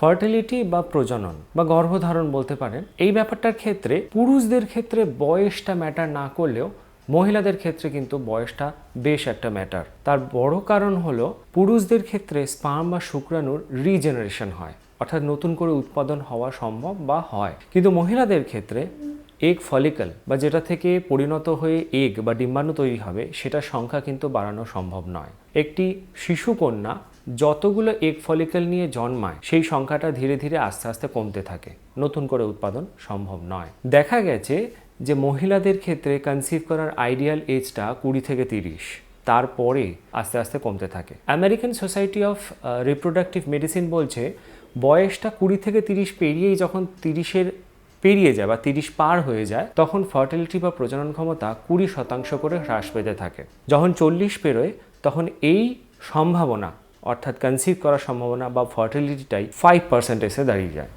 Fertility বা প্রজনন বা গর্ভধারণ বলতে পারেন, এই ব্যাপারটার ক্ষেত্রে পুরুষদের ক্ষেত্রে বয়সটা ম্যাটার না করলেও মহিলাদের ক্ষেত্রে কিন্তু বয়সটা বেশ একটা ম্যাটার তার বড় কারণ হলো পুরুষদের ক্ষেত্রে স্পার্ম বা শুক্রাণুর রিজেনারেশন হয়, অর্থাৎ নতুন করে উৎপাদন হওয়া সম্ভব বা হয়। কিন্তু মহিলাদের ক্ষেত্রে এগ ফলিকল বা যেটা থেকে পরিণত হয়ে এগ বা ডিম্বাণু তৈরি হবে, সেটার সংখ্যা কিন্তু বাড়ানো সম্ভব নয়। একটি শিশু কন্যা যতগুলো এগ ফলিকল নিয়ে জন্মায়, সেই সংখ্যাটা ধীরে ধীরে আস্তে আস্তে কমতে থাকে। নতুন করে উৎপাদন সম্ভব নয়। দেখা গেছে যে মহিলাদের ক্ষেত্রে কনসিভ করার আইডিয়াল এজটা কুড়ি থেকে তিরিশ। তারপরে আস্তে আস্তে কমতে থাকে। American society of reproductive medicine বলছে, বয়সটা কুড়ি থেকে তিরিশ পেরিয়েই যখন তিরিশের পেরিয়ে যায় বা তিরিশ পার হয়ে যায়, তখন ফার্টিলিটি বা প্রজনন ক্ষমতা কুড়ি শতাংশ করে হ্রাস পেতে থাকে। যখন চল্লিশ পেরোয়, তখন এই সম্ভাবনা অর্থাৎ কনসিভ করার সম্ভাবনা বা ফার্টিলিটিটাই ফাইভ পার্সেন্ট এসে দাঁড়িয়ে যায়।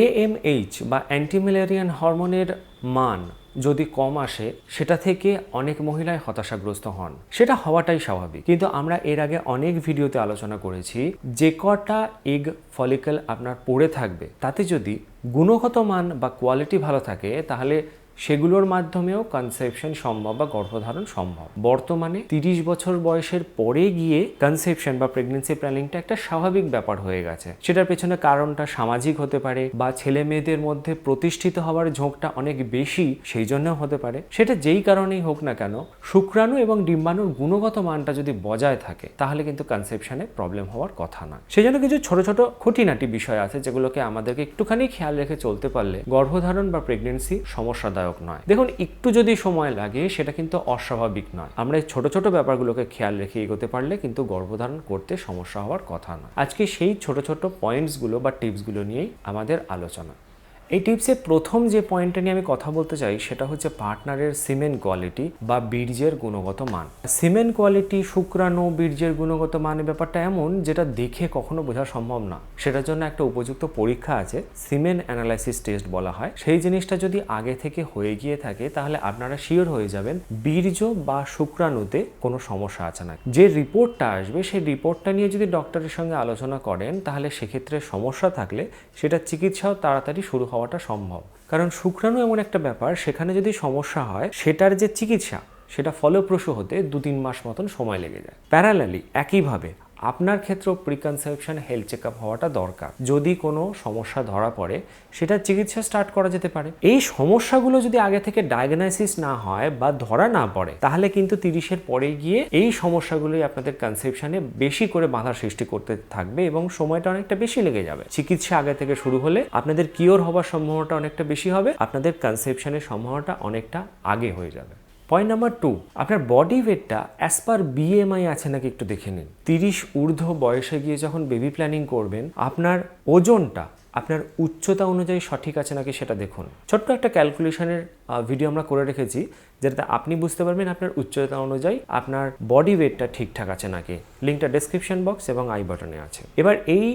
এএমএইচ বা অ্যান্টিম্যালেরিয়ান হরমোনের মান যদি কম আসে, সেটা থেকে অনেক মহিলাই হতাশাগ্রস্ত হন। সেটা হওয়াটাই স্বাভাবিক। কিন্তু আমরা এর আগে অনেক ভিডিওতে আলোচনা করেছি, যে কটা এগ ফলিকল আপনার পড়ে থাকবে, তাতে যদি গুণগত মান বা কোয়ালিটি ভালো থাকে, তাহলে সেগুলোর মাধ্যমেও কনসেপশন সম্ভব বা গর্ভধারণ সম্ভব। বর্তমানে তিরিশ বছর বয়সের পরে গিয়ে কনসেপশন বা প্রেগনেন্সি প্ল্যানিংটা একটা স্বাভাবিক ব্যাপার হয়ে গেছে। সেটার পেছনে কারণটা সামাজিক হতে পারে বা ছেলে মেয়েদের মধ্যে প্রতিষ্ঠিত হওয়ার ঝোঁকটা অনেক বেশি সেই জন্যও হতে পারে। সেটা যেই কারণেই হোক না কেন, শুক্রাণু এবং ডিম্বাণুর গুণগত মানটা যদি বজায় থাকে, তাহলে কিন্তু কনসেপশনে প্রবলেম হওয়ার কথা না সেই জন্য কিছু ছোট ছোট খুঁটিনাটি বিষয় আছে যেগুলোকে আমাদেরকে একটুখানি খেয়াল রেখে চলতে পারলে গর্ভধারণ বা প্রেগনেন্সি সমস্যাদায়ক নয়। দেখুন, একটু যদি সময় লাগে, সেটা কিন্তু অস্বাভাবিক নয়। আমরা ছোট ছোট ব্যাপারগুলোকে খেয়াল রেখে এগোতে পারলে কিন্তু গর্ভধারণ করতে সমস্যা হওয়ার কথা নয়। আজকে সেই ছোট ছোট পয়েন্টসগুলো বা টিপসগুলো নিয়েই আমাদের আলোচনা। এই টিপসে প্রথম যে পয়েন্টটা নিয়ে আমি কথা বলতে চাই, সেটা হচ্ছে পার্টনারের সিমেন্ট কোয়ালিটি বা বীর্যের গুণগত মান। সিমেন্ট কোয়ালিটি শুক্রাণু বীর্যের গুণগত মানের ব্যাপারটা এমন যেটা দেখে কখনো বোঝা সম্ভব না। সেটার জন্য একটা উপযুক্ত পরীক্ষা আছে সিমেন্ট অ্যানালাইসিস টেস্ট বলা হয়। সেই জিনিসটা যদি আগে থেকে হয়ে গিয়ে থাকে, তাহলে আপনারা শিওর হয়ে যাবেন বীর্য বা শুক্রাণুতে কোনো সমস্যা আছে না। যে রিপোর্টটা আসবে, সেই রিপোর্টটা নিয়ে যদি ডক্টরের সঙ্গে আলোচনা করেন, তাহলে সেক্ষেত্রে সমস্যা থাকলে সেটা চিকিৎসাও তাড়াতাড়ি শুরু হওয়াটা সম্ভব। কারণ শুক্রাণু এমন একটা ব্যাপার, সেখানে যদি সমস্যা হয়, সেটার যে চিকিৎসা, সেটা ফলপ্রসূ হতে দু তিন মাস মতন সময় লেগে যায়। প্যারালালি, একইভাবে। আপনার ক্ষেত্রেও প্রিকনসেপশন হেলথ চেক হওয়াটা দরকার। যদি কোনো সমস্যা ধরা পড়ে, সেটা চিকিৎসা স্টার্ট করা যেতে পারে। এই সমস্যাগুলো যদি আগে থেকে ডায়াগনাইসিস না হয় বা ধরা না পড়ে, তাহলে কিন্তু তিরিশের পরে গিয়ে এই সমস্যাগুলোই আপনাদের কনসেপশনে বেশি করে বাধা সৃষ্টি করতে থাকবে এবং সময়টা অনেকটা বেশি লেগে যাবে। চিকিৎসা আগে থেকে শুরু হলে আপনাদের কিওর হওয়ার সম্ভাবনাটা অনেকটা বেশি হবে, আপনাদের কনসেপশনের সম্ভাবনাটা অনেকটা আগে হয়ে যাবে। পয়েন্ট নাম্বার টু আপনার বডি ওয়েটটা অ্যাজ পার বিএমআই আছে নাকি একটু দেখে নিন। তিরিশ ঊর্ধ্ব বয়সে গিয়ে যখন বেবি প্ল্যানিং করবেন, আপনার ওজনটা, আপনার উচ্চতা অনুযায়ী সঠিক আছে নাকি সেটা দেখুন। ছোট্ট একটা ক্যালকুলেশনের ভিডিও আমরা করে রেখেছি, যেটাতে আপনি বুঝতে পারবেন আপনার উচ্চতা অনুযায়ী আপনার বডি ওয়েটটা ঠিকঠাক আছে নাকি। লিঙ্কটা ডেসক্রিপশন বক্স এবং আই বাটনে আছে। এবার এই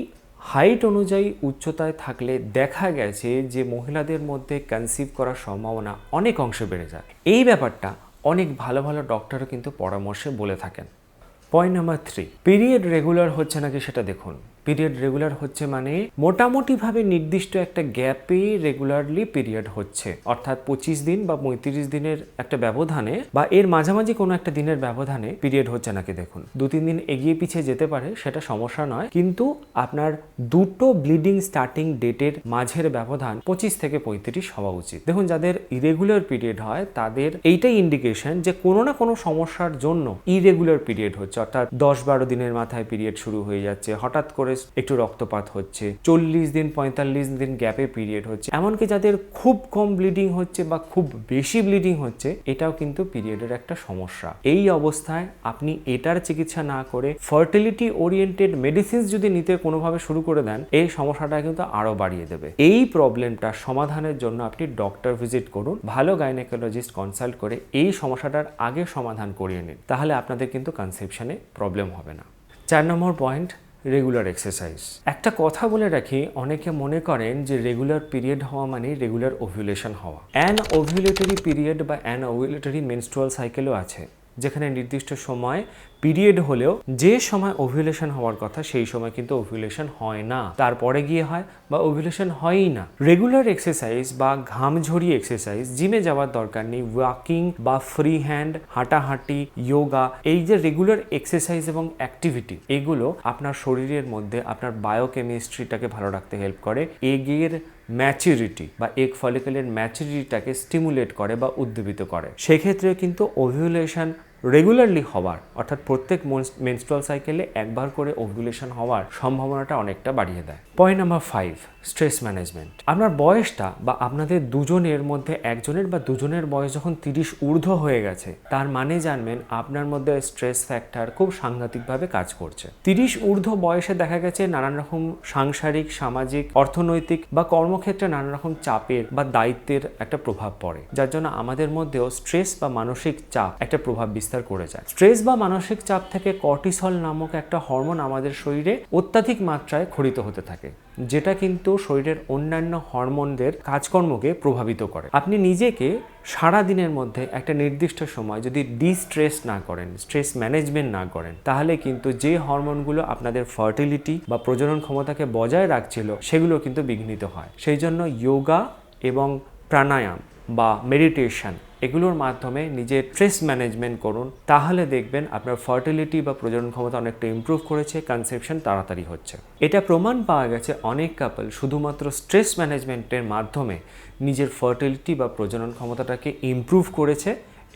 হাইট অনুযায়ী উচ্চতায় থাকলে দেখা গেছে যে মহিলাদের মধ্যে কনসিভ করার সম্ভাবনা অনেক অংশে বেড়ে যায়। এই ব্যাপারটা অনেক ভালো ভালো ডক্টরও কিন্তু পরামর্শে বলে থাকেন। Point number three period regular হচ্ছে নাকি সেটা দেখুন। পিরিয়ড রেগুলার হচ্ছে মানে মোটামুটিভাবে নির্দিষ্ট একটা গ্যাপে রেগুলারলি পিরিয়ড হচ্ছে। অর্থাৎ পঁচিশ দিন বা পঁয়ত্রিশ দিনের একটা ব্যবধানে বা এর মাঝামাঝি কোনো একটা দিনের ব্যবধানে পিরিয়ড হচ্ছে নাকি দেখুন। দু তিন দিন এগিয়ে পিছিয়ে যেতে পারে, সেটা সমস্যা নয়। কিন্তু আপনার দুটো ব্লিডিং স্টার্টিং ডেটের মাঝের ব্যবধান পঁচিশ থেকে পঁয়ত্রিশ হওয়া উচিত। দেখুন, যাদের ইরেগুলার পিরিয়ড হয়, তাদের এইটাই ইন্ডিকেশন যে কোনো না কোনো সমস্যার জন্য ইরেগুলার পিরিয়ড হচ্ছে। অর্থাৎ দশ বারো দিনের মাথায় পিরিয়ড শুরু হয়ে যাচ্ছে। হঠাৎ করে একটু রক্তপাত হচ্ছে, চল্লিশ দিন, পঁয়তাল্লিশ দিন গ্যাপে পিরিয়ড হচ্ছে। এমনকি যাদের খুব কম ব্লিডিং হচ্ছে বা খুব বেশি ব্লিডিং হচ্ছে, এটাও কিন্তু পিরিয়ডের একটা সমস্যা। এই অবস্থায় আপনি এটার চিকিৎসা না করে ফার্টিলিটি ওরিয়েন্টেড মেডিসিন যদি নিতে কোনোভাবে শুরু করে দেন, এই সমস্যাটা কিন্তু আরও বাড়িয়ে দেবে। এই প্রবলেমটা সমাধানের জন্য আপনি ডক্টর ভিজিট করুন, ভালো গাইনেকোলজিস্ট কনসাল্ট করে এই সমস্যাটার আগে সমাধান করিয়ে নিন। তাহলে আপনাদের কিন্তু কনসেপশনে প্রবলেম হবে না। চার নম্বর পয়েন্ট রেগুলার এক্সারসাইজ একটা কথা বলে রাখি, অনেকে মনে করেন যে রেগুলার পিরিয়ড হওয়া মানে রেগুলার ওভিউলেশন হওয়া। অ্যান ওভিউলেটরি পিরিয়ড বা অ্যান ওভিউলেটরি মেনস্ট্রুয়াল সাইকেলও আছে। যেখানে নির্দিষ্ট সময় পিরিয়ড হলেও যে সময় ওভিউলেশন হওয়ার কথা, সেই সময় কিন্তু ওভিউলেশন হয় না। তারপরে গিয়ে হয় বা ওভিউলেশন হয়ই না। রেগুলার এক্সারসাইজ বা ঘাম ঝরিয়ে এক্সারসাইজ জিমে যাওয়ার দরকার নেই। ওয়াকিং বা ফ্রি হ্যান্ড হাঁটাহাঁটি যোগা এই যে রেগুলার এক্সারসাইজ এবং অ্যাক্টিভিটি এগুলো আপনার শরীরের মধ্যে, আপনার বায়োকেমিস্ট্রিটাকে ভালো রাখতে হেল্প করে। এগের ম্যাচুরিটি বা এগ ফলিকলের ম্যাচুরিটিটাকে স্টিমুলেট করে বা উদ্দীপিত করে। সেক্ষেত্রে কিন্তু ওভিউলেশন রেগুলারলি হওয়ার, অর্থাৎ প্রত্যেক মেনস্ট্রুয়াল সাইকেলে একবার করে ওভিউলেশন হওয়ার সম্ভাবনাটা অনেকটা বাড়িয়ে দেয়। Point number five stress management আপনার বয়সটা বা আপনাদের দুজনের মধ্যে একজনের বা দুজনের বয়স যখন তিরিশ ঊর্ধ্ব হয়ে গেছে, তার মানে জানবেন আপনার মধ্যে স্ট্রেস ফ্যাক্টর খুব সাংঘাতিকভাবে কাজ করছে। তিরিশ ঊর্ধ্ব বয়সে দেখা গেছে নানান রকম সাংসারিক, সামাজিক, অর্থনৈতিক বা কর্মক্ষেত্রে নানা রকম চাপের বা দায়িত্বের একটা প্রভাব পড়ে, যার জন্য আমাদের মধ্যেও স্ট্রেস বা মানসিক চাপ একটা প্রভাব বিস্তার করে যায়। স্ট্রেস বা মানসিক চাপ থেকে কর্টিসল নামক একটা হরমোন আমাদের শরীরে অত্যাধিক মাত্রায় খরিত হতে থাকে, যেটা কিন্তু শরীরের অন্যান্য হরমোনদের কাজকর্মকে প্রভাবিত করে। আপনি নিজেকে সারা দিনের মধ্যে একটা নির্দিষ্ট সময় যদি ডিস্ট্রেস না করেন স্ট্রেস ম্যানেজমেন্ট না করেন, তাহলে কিন্তু যে হরমোনগুলো আপনাদের ফার্টিলিটি বা প্রজনন ক্ষমতাকে বজায় রাখছিল, সেগুলো কিন্তু বিঘ্নিত হয়। সেই জন্য যোগা এবং প্রাণায়াম বা মেডিটেশন এগুলোর মাধ্যমে নিজের স্ট্রেস ম্যানেজমেন্ট করুন, তাহলে দেখবেন আপনার ফার্টিলিটি বা প্রজনন ক্ষমতা অনেকটা ইম্প্রুভ করেছে কনসেপশন তাড়াতাড়ি হচ্ছে। এটা প্রমাণ পাওয়া গেছে অনেক কাপল শুধুমাত্র স্ট্রেস ম্যানেজমেন্টের মাধ্যমে নিজের ফার্টিলিটি বা প্রজনন ক্ষমতাটাকে ইম্প্রুভ করেছে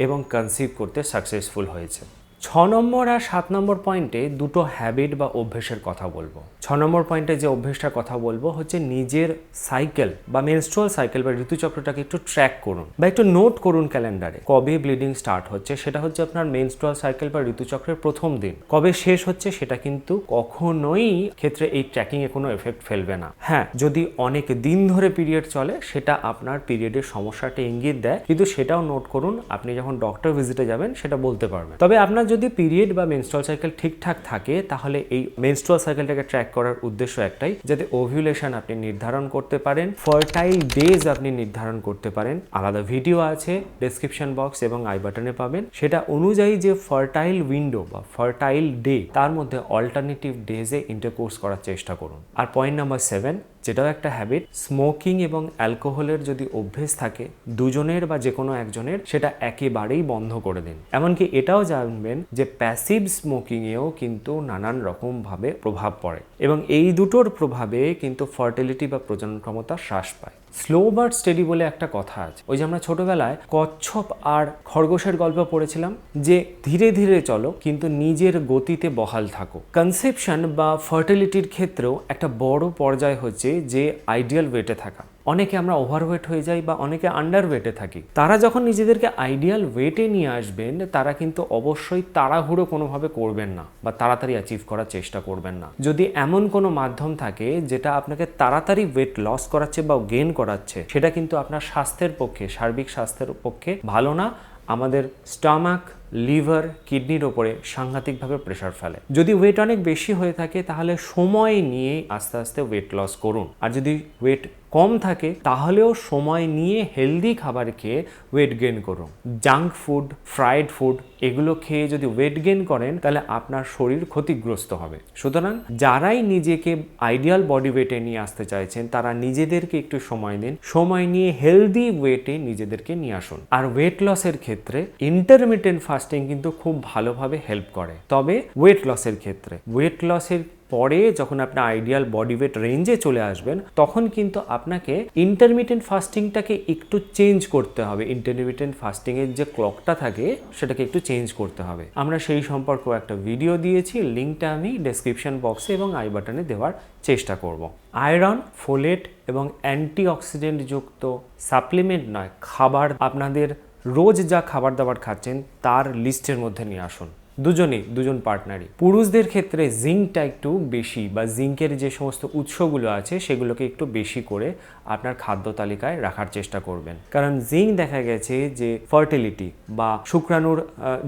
এবং কনসিভ করতে সাকসেসফুল হয়েছে। ছ নম্বর আর সাত নম্বর পয়েন্টে দুটো হ্যাবিট বা অভ্যেসের কথা বলব। ছ নম্বর পয়েন্টে যে অভ্যেসটার কথা বলব হচ্ছে নিজের সাইকেল বা মেনস্ট্রুয়াল সাইকেল বা ঋতুচক্রটাকে একটু ট্র্যাক করুন বা একটু নোট করুন ক্যালেন্ডারে কবে ব্লিডিং স্টার্ট হচ্ছে সেটা হচ্ছে আপনার মেনস্ট্রুয়াল সাইকেল বা ঋতুচক্রের প্রথম দিন। কবে শেষ হচ্ছে সেটা কিন্তু কখনোই ক্ষেত্রে এই ট্র্যাকিংয়ে কোনো এফেক্ট ফেলবে না। হ্যাঁ যদি অনেক দিন ধরে পিরিয়ড চলে, সেটা আপনার পিরিয়ডের সমস্যাটা ইঙ্গিত দেয়। কিন্তু সেটাও নোট করুন, আপনি যখন ডক্টর ভিজিটে যাবেন, সেটা বলতে পারবেন। তবে আপনার যদি পিরিয়ড বা মেনস্ট্রুয়াল সাইকেল ঠিকঠাক থাকে, তাহলে এই মেনস্ট্রুয়াল সাইকেলটাকে ট্র্যাক করার উদ্দেশ্য একটাই, যাতে ওভিউলেশন আপনি নির্ধারণ করতে পারেন ফার্টাইল ডেজ আপনি নির্ধারণ করতে পারেন। আলাদা ভিডিও আছে ডেসক্রিপশন বক্স এবং আই বাটনে পাবেন। সেটা অনুযায়ী যে ফার্টাইল উইন্ডো বা ফার্টাইল ডে তার মধ্যে অল্টারনেটিভ ডেজে ইন্টারকোর্স করার চেষ্টা করুন। আর পয়েন্ট নাম্বার সেভেন যেটাও একটা হ্যাবিট স্মোকিং এবং অ্যালকোহলের যদি অভ্যেস থাকে, দুজনের বা যে কোনো একজনের, সেটা একেবারেই বন্ধ করে দিন। এমনকি এটাও জানবেন যে প্যাসিভ স্মোকিংয়েও কিন্তু নানান রকমভাবে প্রভাব পড়ে এবং এই দুটোর প্রভাবে কিন্তু ফার্টিলিটি বা প্রজনন ক্ষমতা হ্রাস পায়। স্লো বার্ড স্টেডি বলে একটা কথা আছে। ওই যে আমরা ছোটবেলায় কচ্ছপ আর খরগোশের গল্প পড়েছিলাম যে, ধীরে ধীরে চলো, কিন্তু নিজের গতিতে বহাল থাকো। কনসেপশন বা ফার্টিলিটির ক্ষেত্রেও একটা বড় পর্যায় হচ্ছে যে আইডিয়াল ওয়েটে থাকা। অনেকে আমরা ওভারওয়েট হয়ে যাই বা অনেকে আন্ডারওয়েটে থাকি। তারা যখন নিজেদেরকে আইডিয়াল ওয়েটে নিয়ে আসবেন, তারা কিন্তু অবশ্যই তাড়াহুড়ো কোনোভাবে করবেন না বা তাড়াতাড়ি অ্যাচিভ করার চেষ্টা করবেন না। যদি এমন কোনো মাধ্যম থাকে যেটা আপনাকে তাড়াতাড়ি ওয়েট লস করাচ্ছে বা গেন করাচ্ছে, সেটা কিন্তু আপনার স্বাস্থ্যের পক্ষে, সার্বিক স্বাস্থ্যের পক্ষে ভালো না। আমাদের স্টামাক লিভার, কিডনির ওপরে সাংঘাতিকভাবে প্রেশার ফেলে। যদি ওয়েট অনেক বেশি হয়ে থাকে, তাহলে সময় নিয়ে আস্তে আস্তে ওয়েট লস করুন। আর যদি ওয়েট কম থাকে, তাহলেও সময় নিয়ে হেলদি খাবার খেয়ে ওয়েট গেন করুন। জাঙ্ক ফুড ফ্রাইড ফুড এগুলো খেয়ে যদি ওয়েট গেন করেন, তাহলে আপনার শরীর ক্ষতিগ্রস্ত হবে। সুতরাং যারাই নিজেকে আইডিয়াল বডি ওয়েটে নিয়ে আসতে চাইছেন, তারা নিজেদেরকে একটু সময় দিন। সময় নিয়ে হেলদি ওয়েটে নিজেদেরকে নিয়ে আসুন। আর ওয়েট লসের ক্ষেত্রে ইন্টারমিডিয়েন্ট ফাস্টিং কিন্তু খুব ভালোভাবে হেল্প করে। তবে ওয়েট লসের ক্ষেত্রে। ওয়েট লসের পরে যখন আপনার আইডিয়াল বডি ওয়েট রেঞ্জে চলে আসবেন, তখন কিন্তু আপনাকে ইন্টারমিডিয়েন্ট ফাস্টিংটাকে একটু চেঞ্জ করতে হবে। ইন্টারমিডিয়েন্ট ফাস্টিংয়ের যে ক্লকটা থাকে, সেটাকে একটু চেঞ্জ করতে হবে। আমরা সেই সম্পর্কেও একটা ভিডিও দিয়েছি লিঙ্কটা আমি ডেসক্রিপশন বক্সে এবং আই বাটনে দেওয়ার চেষ্টা করব। আয়রন ফোলেট এবং অ্যান্টিঅক্সিডেন্ট যুক্ত সাপ্লিমেন্ট নয়, খাবার আপনাদের রোজ যা খাবার দাবার খাচ্ছেন তার লিস্টের মধ্যে নিয়ে আসুন। দুজনেই, দুজন পার্টনারই পুরুষদের ক্ষেত্রে জিঙ্কটা একটু বেশি বা জিঙ্কের যে সমস্ত উৎসগুলো আছে, সেগুলোকে একটু বেশি করে আপনার খাদ্য তালিকায় রাখার চেষ্টা করবেন। কারণ জিঙ্ক দেখা গেছে যে ফার্টিলিটি বা শুক্রাণুর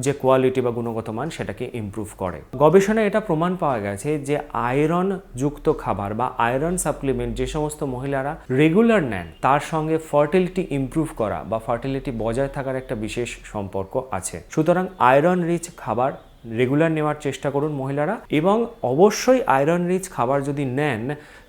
যে কোয়ালিটি বা গুণগত মান, সেটাকে ইমপ্রুভ করে। গবেষণায় এটা প্রমাণ পাওয়া গেছে যে আয়রন যুক্ত খাবার বা আয়রন সাপ্লিমেন্ট যে সমস্ত মহিলারা রেগুলার নেন, তার সঙ্গে ফার্টিলিটি ইমপ্রুভ করা বা ফার্টিলিটি বজায় থাকার একটা বিশেষ সম্পর্ক আছে। সুতরাং আয়রন রিচ খাবার রেগুলার নেওয়ার চেষ্টা করুন মহিলারা এবং অবশ্যই আয়রন রিচ খাবার যদি নেন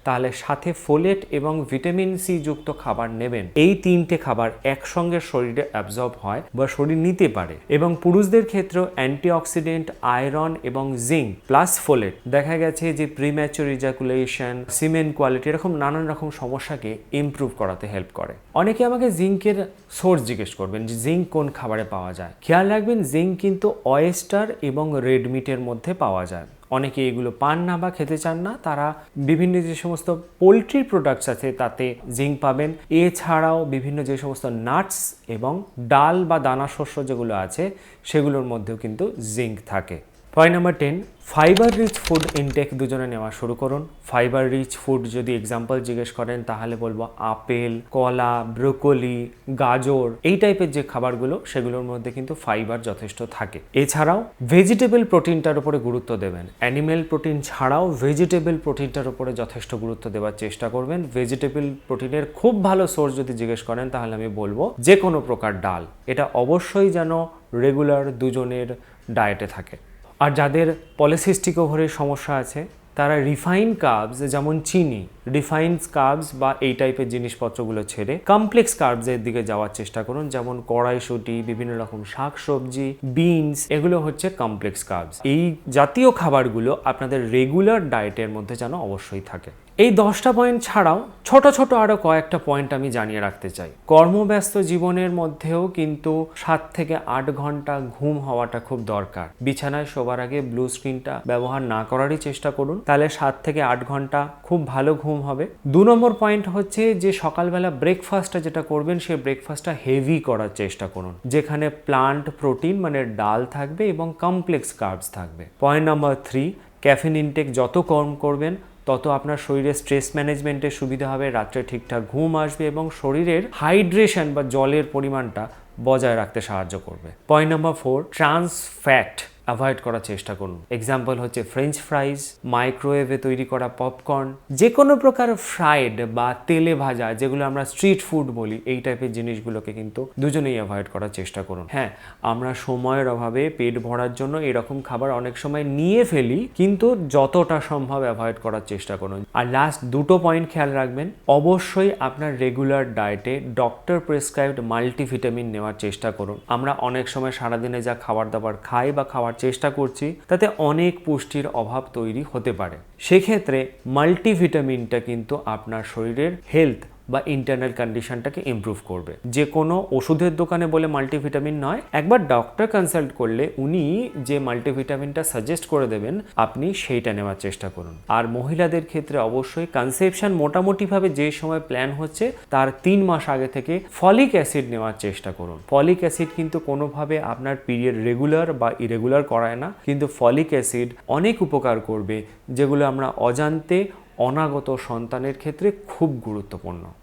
তাহলে সাথে ফোলেট এবং ভিটামিন সি যুক্ত খাবার নেবেন। এই তিনটে খাবার একসঙ্গে শরীরে অ্যাবজর্ব হয় বা শরীর নিতে পারে। এবং পুরুষদের ক্ষেত্রেও অ্যান্টিঅক্সিডেন্ট আয়রন এবং জিঙ্ক প্লাস ফোলেট দেখা গেছে যে প্রিম্যাচুর ইজাকুলেশন সিমেন্ট কোয়ালিটি এরকম নানান রকম সমস্যাকে ইমপ্রুভ করাতে হেল্প করে। অনেকে আমাকে জিঙ্কের সোর্স জিজ্ঞেস করবেন যে জিঙ্ক কোন খাবারে পাওয়া যায়? খেয়াল রাখবেন জিঙ্ক কিন্তু অয়েস্টার এবং রেড মিটের মধ্যে পাওয়া যায়। অনেকে এগুলো পান না বা খেতে চান না, তারা বিভিন্ন যে সমস্ত পোলট্রি প্রোডাক্টস আছে তাতে জিঙ্ক পাবেন। এছাড়াও বিভিন্ন যে সমস্ত নাটস এবং ডাল বা দানা শস্য যেগুলো আছে, সেগুলোর মধ্যেও কিন্তু জিঙ্ক থাকে। Point number ten fibre rich food intake দুজনে নেওয়া শুরু করুন। ফাইবার রিচ ফুড যদি এক্সাম্পল জিজ্ঞেস করেন, তাহলে বলব আপেল, কলা ব্রোকলি গাজর, এই টাইপের যে খাবারগুলো, সেগুলোর মধ্যে কিন্তু ফাইবার যথেষ্ট থাকে। এছাড়াও ভেজিটেবল প্রোটিনটার উপরে গুরুত্ব দেবেন। অ্যানিমেল প্রোটিন ছাড়াও ভেজিটেবল প্রোটিনটার উপরে যথেষ্ট গুরুত্ব দেওয়ার চেষ্টা করবেন। ভেজিটেবল প্রোটিনের খুব ভালো সোর্স যদি জিজ্ঞেস করেন, তাহলে আমি বলব যে কোনো প্রকার ডাল। এটা অবশ্যই যেন রেগুলার দুজনের ডায়েটে থাকে। আর যাদের পলিসিস্টিক ওভারের সমস্যা আছে, তারা রিফাইন কার্বস যেমন চিনি রিফাইন কার্বস বা এই টাইপের জিনিসপত্রগুলো ছেড়ে কমপ্লেক্স কার্বসের দিকে যাওয়ার চেষ্টা করুন, যেমন কড়াইশুটি, বিভিন্ন রকম শাক সবজি বিনস এগুলো হচ্ছে কমপ্লেক্স কার্বস এই জাতীয় খাবারগুলো আপনাদের রেগুলার ডায়েটের মধ্যে যেন অবশ্যই থাকে। এই দশটা পয়েন্ট ছাড়াও ছোট ছোট আরও কয়েকটা পয়েন্ট আমি জানিয়ে রাখতে চাই। কর্মব্যস্ত জীবনের মধ্যেও কিন্তু সাত থেকে আট ঘণ্টা ঘুম হওয়াটা খুব দরকার। বিছানায় শোবার আগে ব্লু স্ক্রিনটা ব্যবহার না করারই চেষ্টা করুন। তাহলে সাত থেকে আট ঘণ্টা খুব ভালো ঘুম হবে। দু নম্বর পয়েন্ট হচ্ছে যে সকালবেলা ব্রেকফাস্টটা যেটা করবেন সেই ব্রেকফাস্টটা হেভি করার চেষ্টা করুন। যেখানে প্লান্ট প্রোটিন মানে ডাল থাকবে এবং কমপ্লেক্স কার্বস থাকবে। Point number three caffeine intake যত কম করবেন তত আপনার শরীরে স্ট্রেস ম্যানেজমেন্টের সুবিধা হবে, রাত্রে ঠিকঠাক ঘুম আসবে এবং শরীরের হাইড্রেশন বা জলের পরিমাণটা বজায় রাখতে সাহায্য করবে। Point number four trans fat avoid করার চেষ্টা করুন। এক্সাম্পল হচ্ছে ফ্রেঞ্চ ফ্রাইজ মাইক্রোওয়েভে তৈরি করা পপকর্ন যে কোনো প্রকার ফ্রাইড বা তেলে ভাজা, যেগুলো আমরা স্ট্রিট ফুড বলি, এই টাইপের জিনিসগুলোকে কিন্তু দুজনেই অ্যাভয়েড করার চেষ্টা করুন। হ্যাঁ আমরা সময়ের অভাবে পেট ভরার জন্য এরকম খাবার অনেক সময় নিয়ে ফেলি, কিন্তু যতটা সম্ভব অ্যাভয়েড করার চেষ্টা করুন। আর লাস্ট দুটো পয়েন্ট খেয়াল রাখবেন, অবশ্যই আপনার রেগুলার ডায়েটে ডক্টর প্রেসক্রাইবড মাল্টিভিটামিন নেওয়ার চেষ্টা করুন। আমরা অনেক সময় সারাদিনে যা খাবার দাবার খাই বা খাওয়ার চেষ্টা করছি, তাতে অনেক পুষ্টির অভাব তৈরি হতে পারে। সেক্ষেত্রে মাল্টিভিটামিনটা কিন্তু আপনার শরীরের হেলথ বা ইন্টারনাল কন্ডিশনটাকে ইমপ্রুভ করবে। যে কোনো ওষুধের দোকানে বলে মাল্টিভিটামিন নয়, একবার ডক্টর কনসাল্ট করলে উনি যে মাল্টিভিটামিনটা সাজেস্ট করে দেবেন, আপনি সেইটা নেওয়ার চেষ্টা করুন। আর মহিলাদের ক্ষেত্রে অবশ্যই কনসেপশন মোটামুটিভাবে যে সময় প্ল্যান হচ্ছে, তার তিন মাস আগে থেকে ফলিক অ্যাসিড নেওয়ার চেষ্টা করুন। ফলিক অ্যাসিড কিন্তু কোনোভাবে আপনার পিরিয়ড রেগুলার বা ইরেগুলার করায় না, কিন্তু ফলিক অ্যাসিড অনেক উপকার করবে, যেগুলো আমরা অজান্তে অনাগত সন্তানের ক্ষেত্রে খুব গুরুত্বপূর্ণ।